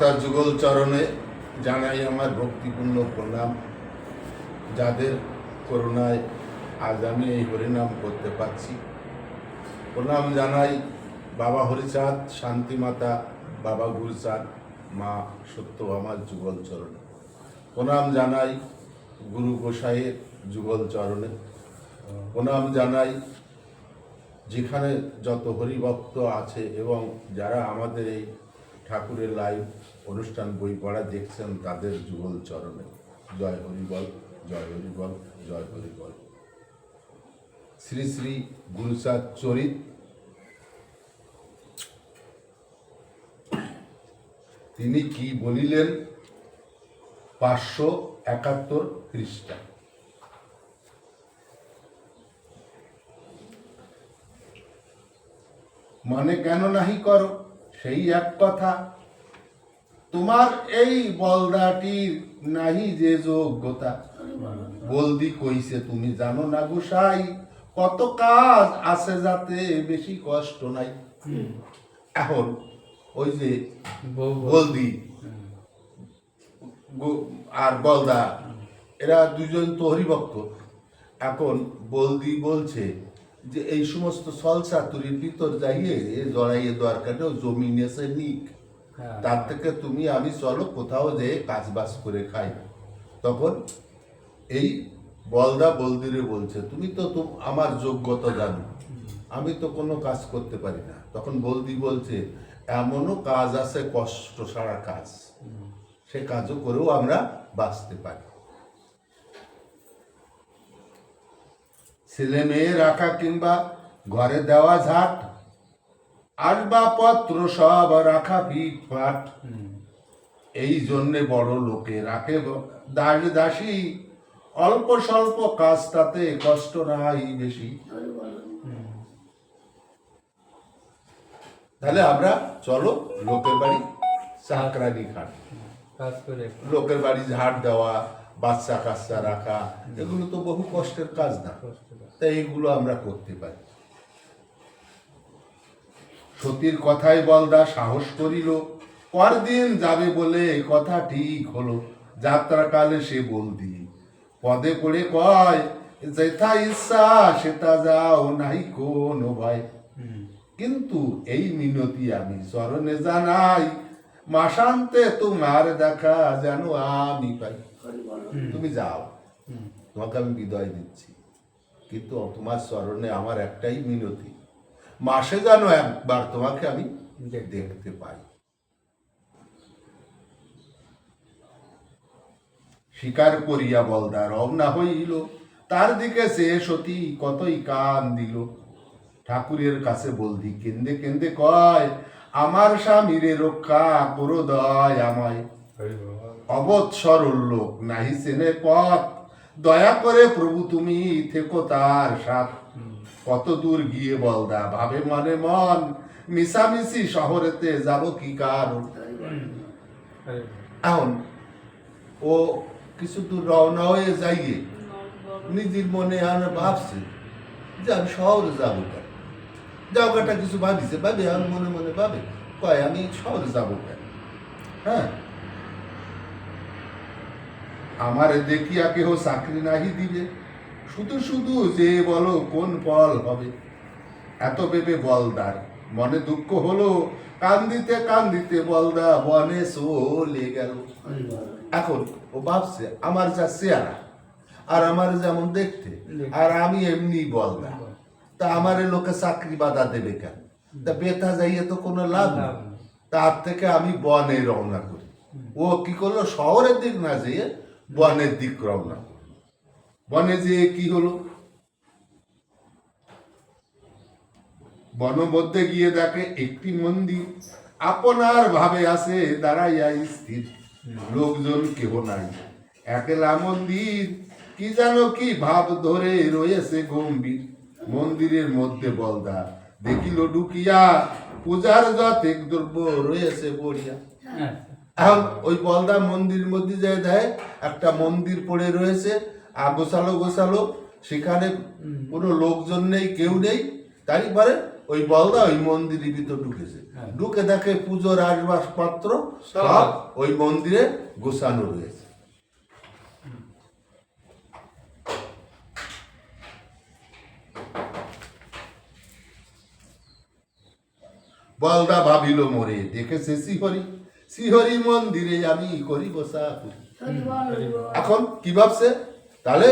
মাতার যুগল চরণে জানাই আমার ভক্তিপূর্ণ প্রণাম। যাদের করুণায় আজ আমি এই হরিনাম করতে পারছি। প্রণাম জানাই বাবা হরিচাঁদ, শান্তি মাতা, বাবা গুরুচাঁদ, মা সত্য আমার যুগল চরণে। প্রণাম জানাই গুরু গোসাইয়ের যুগল চরণে। প্রণাম জানাই যেখানে যত হরিভক্ত আছে এবং যারা আমাদের এই ঠাকুরের লাইভ অনুষ্ঠান, বই পড়া দেখছেন তাদের যুগল চরণে। জয় হরিবল জয় হরিবল জয় হরিবল শ্রী শ্রী গুরুচাঁদ চরিত তিনি কি বলিলেন? পাঁচশো একাত্তর খ্রিস্টান মানে কেন নাহি করো? সেই এক কথা তোমার এই বলদাটির নাহি যে যোগ্যতা। বলদি কইছে তুমি জানো না গোসাই কত কাজ আছে যাতে বেশি কষ্ট নাই। এখন ওই যে বলদি আর বলদা এরা দুজন তো হরিভক্ত। এখন বলদি বলছে যে এই সমস্ত সলসাতুরির ভিতর যাইয়ে জড়াইয়ে দরকারেও জমি নেছে নিক। তার থেকে তুমি আমি চলো কোথাও যেয়ে কাজ বাজ করে খাই। তখন এই বলদা বলদিরে বলছে তুমি তো আমার যোগ্যতা জানো। আমি তো কোনো কাজ করতে পারি না। তখন বলদি বলছে এমনও কাজ আছে কষ্ট সারা কাজ। সে কাজও করেও আমরা বাঁচতে পারি। ছেলে মেয়ে রাখা কিংবা ঘরে দেওয়া ঝাট আসবাবপত্র সব রাখা ফিট ফাট এই জন্যে বড় লোকে রাখে দাস দাসী। অল্প স্বল্প কাজ তাতে কষ্ট নাই বেশি। তাহলে আমরা চলো লোকের বাড়ি চাকরানি খাট। লোকের বাড়ি ঝাড় দেওয়া বাচ্চা কাচ্চা রাখা এগুলো তো বহু কষ্টের কাজ না। করে। তাই এগুলো আমরা করতে পারি। সতীর কথাই বলদা সাহস করিল। পরদিন যাবে বলে কথা ঠিক হলো। যাত্রাকালে সে বলদি পদে পড়ে কয় যেথা ইচ্ছা সেটা যাও নাই কোনো ভয়। কিন্তু এই মিনতি আমি চরণে জানাই মাসান্তে তোমার দেখা যেন আমি পাই। তুমি যাও। তোমাকে আমি বিদায় দিচ্ছি। কিন্তু তোমার চরণে আমার একটাই মিনতি। মাসে যেন একবার তোমাকে আমি দেখতে দেখতে পাই। স্বীকার করিয়া বলদা রওনা হইল। তার দিকে সে সতী কতই কান দিল। ঠাকুরের কাছে বলদি কেন্দে কেন্দে কয়, আমার স্বামীরে রক্ষা করো দয় আমায় সরল লোক নাহি চেনে পথ। দয়া করে প্রভু তুমি থেকো তার সাথ। কত দূর গিয়ে বলদা, ভাবে মনে মন। মিশামিশি শহরেতে যাব কি কারণ? এখন, ও কিছু দূর রওনা হয়ে যাইয়ে নিজের মনে আর ভাবছে যে আমি শহরে যাব কেন? যাও একটা কিছু ভাবিছে, ভাবে আমি মনে মনে ভাবে, কয়, আমি শহরে যাব কেন? হ্যাঁ? আমার দেখিয়া কেহ চাকরি নাহি দিবে। শুধু শুধু যে বলো কোন ফল হবে। এত ভেবে বলদার মনে দুঃখ হলো। কান্দিতে কান্দিতে বলদা বনে চলে গেল। এখন ও ভাবছে আমার যা চেহারা আর আমার যেমন দেখতে আর আমি এমনি বলদা। তা আমার লোকে চাকরি বাধা দেবে কেন? তা বেথা যাইয়ে তো কোনো লাভ নেই। তার থেকে আমি বনে রওনা করি। ও কি করল? শহরের দিক না যেয়ে বনের দিক রওনা। বনে যেয়ে কি হলো? বন মধ্যে গিয়ে দেখে একটি মন্দির। আপনার ভাবে আছে, দাঁড়াইয়া স্থির। লোকজন কেহ নাই। একলা মন্দির, কি যেন কি ভাব ধরে রয়েছে গম্ভীর। মন্দিরের মধ্যে বলদা দেখিল ঢুকিয়া, পূজার যতেক দ্রব্য রয়েছে বড়িয়া। আচ্ছা। এখন ওই বলদা মন্দির মধ্যে যায় দেয় একটা মন্দির পড়ে রয়েছে আর গোছালো গোছালো সেখানে কোনো লোকজন নেই কেউ নেই তাই পরে ওই বলদা ওই মন্দিরের ভিতর ঢুকেছে হ্যাঁ। ঢুকে দেখে পুজোর আসবাবপত্র সব। ওই মন্দিরে গোছানো রয়েছে বলদা ভাবিল মোরে দেখেছে শ্রীহরি শ্রীহরি মন্দিরে আমি করি। বসা করি এখন কি ভাবছে? তাহলে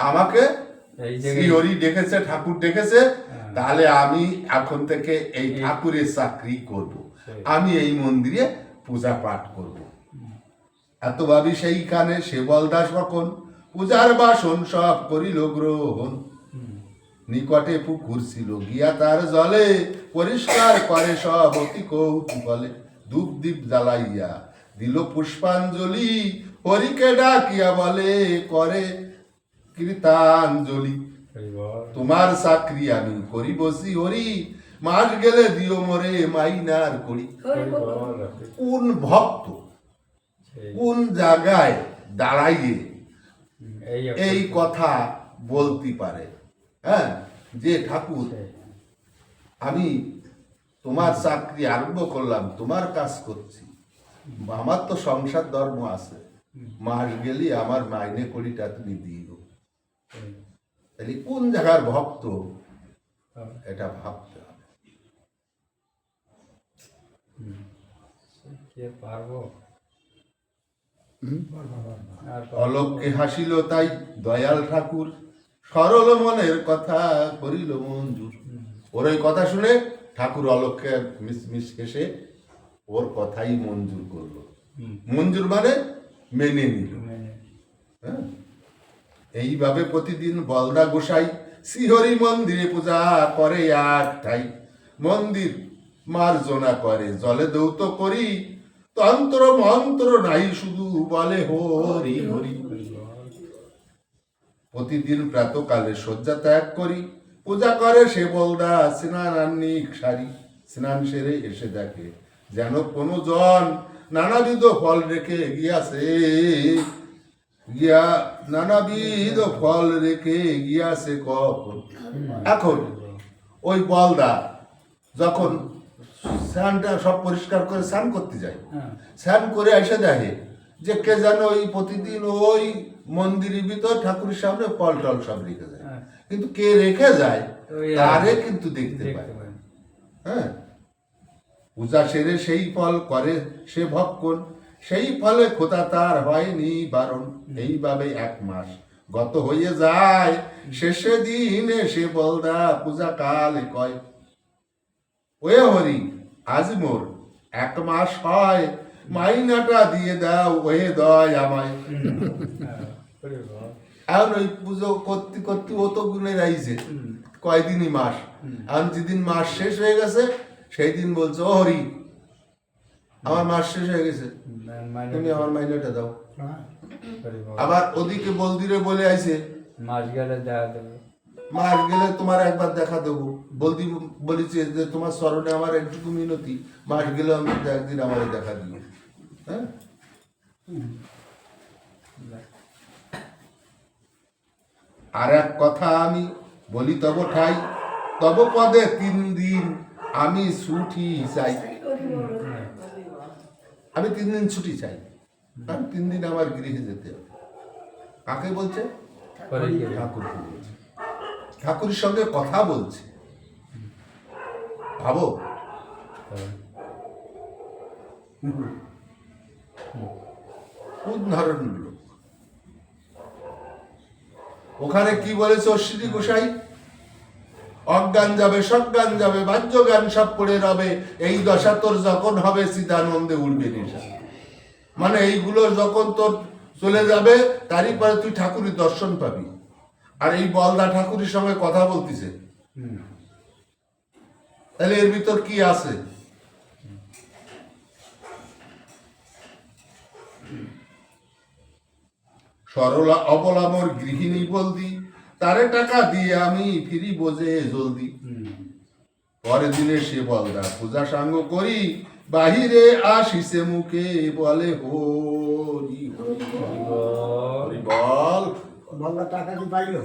আমাকে শ্রীহরি ডেকেছে ঠাকুর ডেকেছে হ্যাঁ। তাহলে আমি এখন থেকে এই ঠাকুরের চাকরি করব। আমি এই মন্দিরে পূজা পাঠ করব। এত ভাবি সেইখানে সে বলদাস কখন পূজার বাসন সব করিল গ্রহণ। নিকটে পুকুর ছিল গিয়া তার জলে পরিষ্কার করে সব অতি কৌতূহলে। ধূপ দীপ জ্বালাইয়া দিল পুষ্পাঞ্জলি হরিকে ডাকিয়া বলে করে কীর্তাঞ্জলি তোমার চাকরি আমি করি বসি হরি মাস গেলে দিও মরে মাইনার করি। কোন ভক্ত কোন জায়গায় দাঁড়াইয়ে এই কথা বলতে পারে? হ্যাঁ যে ঠাকুর আমি তোমার চাকরি আরম্ভ করলাম তোমার কাজ করছি। আমার তো সংসার ধর্ম আছে। মাস গেলি আমার মাইনে কড়িটা তুমি দিও। তাহলে কোন জায়গার ভক্ত? এটা ভাবতে হবে। হুম। কে পারব আর অলক্ষ্যে হাসিল তাই দয়াল ঠাকুর। সরল মনের কথা করিল মঞ্জুর। ওর ওই কথা শুনে ঠাকুর অলক্ষ্যে মিস মিস হেসে ওর কথাই মঞ্জুর করল। মঞ্জুর মানে মেনে নিল। হ্যাঁ? এইভাবে প্রতিদিন বলদা গোসাই শ্রীহরি মন্দিরে পূজা করে একটাই মন্দির মার্জনা করে জলে দৌত করি। তন্ত্র মন্ত্র নাই শুধু বলে হরি হরি। প্রতিদিন প্রাতকালে শয্যা ত্যাগ করি। পূজা করে সে বলদা স্নানান্নিক সারি। স্নান সেরে এসে দেখে যেন কোনো জন নানাবিধ ফল রেখে গিয়াছে। গিয়া নানাবিধ ফল রেখে গিয়াছে কখন? এখন ওই বলদা যখন স্নানটা সব পরিষ্কার করে স্নান করতে যায় হ্যাঁ। স্নান করে এসে দেখে যে কে যেন ওই প্রতিদিন ওই মন্দিরের ভিতর ঠাকুরের সামনে ফল টল সব রেখে যায়। কিন্তু কে রেখে যায় তারে কিন্তু দেখতে পায় হ্যাঁ পূজা সেরে সেই ফল করে সে ভক্ষণ সেই ফলে খোতা তার হয়নি বারণ এইভাবে এক মাস গত হয়ে যায় শেষে দিনে সে বলদা পূজা কালে কয় ওয়ে হরি আজ মোর এক মাস হয় মাইনাটা দিয়ে দাও ওয়ে দয় আমায় হ্যাঁ, এখন ওই পুজো করতে করতে রাইছে। কয়দিনই মাস? এখন যেদিন মাস শেষ হয়ে গেছে সেই দিন বলছে ও হরি আমার মাস শেষ হয়ে গেছে। তুমি আমার মাইনেটা দাও। আবার ওদিকে বলদিরে বলে আইছে মাস গেলে দেখা দেবে। মাস গেলে তোমার একবার দেখা দেবো। বলদি বলেছে যে তোমার স্মরণে আমার একটুকু মিনতি মাস গেলে আমি একদিন আমার দেখা দিও। হ্যাঁ? আর এক কথা আমি বলি তব ঠাই তব পদে তিন দিন আমি ছুটি চাই। আমি তিন দিন ছুটি চাই কারণ তিন দিন আমার গৃহে যেতে হবে। কাকে বলছে? ঠাকুরকে বলছে। ঠাকুরের সঙ্গে কথা বলছে। ভাবো। কোন ধরনের লোক ওখানে কি বলেছে অশ্বিনী গোসাই? অজ্ঞান যাবে সজ্ঞান যাবে বাহ্য জ্ঞান সব পড়ে রবে এই দশা তোর যখন হবে সীতানন্দে উঠবে নেশা। মানে এইগুলো যখন তোর চলে যাবে তারই পরে তুই ঠাকুরের দর্শন পাবি। আর এই বলদা ঠাকুরের সঙ্গে কথা বলতিছে। তাহলে এর ভিতর কি আছে? সরলা অবলামর গৃহিণী বলদি তারে টাকা দিয়ে আমি ফিরি বোঝে জলদি। পরে পরের দিনে সে বলদা পূজা সাঙ্গ করি বাহিরে আসিছে মুখে বলে। হরি বল। বলদা টাকা কি পাইলো?